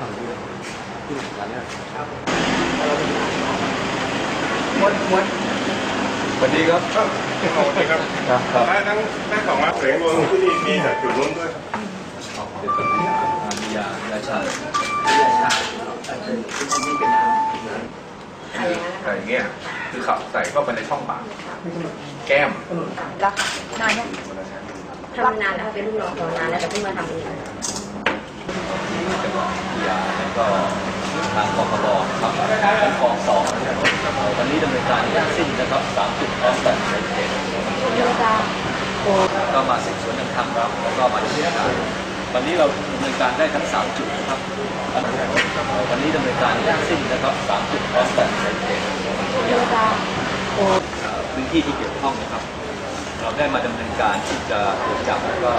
ฝั่งนี้เลยที่ร้านเนี้ยมดมดสวัสดีครับครับขอบคุณครับครับครับได้ทั้งได้สองรับเสียงรวมที่มีจากจุดนู้นด้วยขอบคุณครับมียายาชาอะไรเงี้ยคือขับใส่เข้าไปในช่องปากแก้มแล้วนานยัง ทำมานานแล้วเป็นลูกน้องของนานแล้วแต่เพิ่งมาทำเองจังหวัดมียาแล้วก็ทางกพบครับและกองสองนะครับวันนี้ดำเนินการทั้งสิ้นนะครับสามจุดพร้อมกันเขตเยอะจ้าโอ้ก็มาสืบสวนทางธรรมครับแล้วก็มาดำเนินการวันนี้เราดำเนินการได้ทั้งสามจุดนะครับวันนี้ดำเนินการทั้งสิ้นนะครับสามจุดพร้อมกันเขตเยอะจ้าโอ้เอ่อพื้นที่ที่เกี่ยวข้องนะครับ เราได้มาดำเนินการที่จะตรวจจับแล้วก็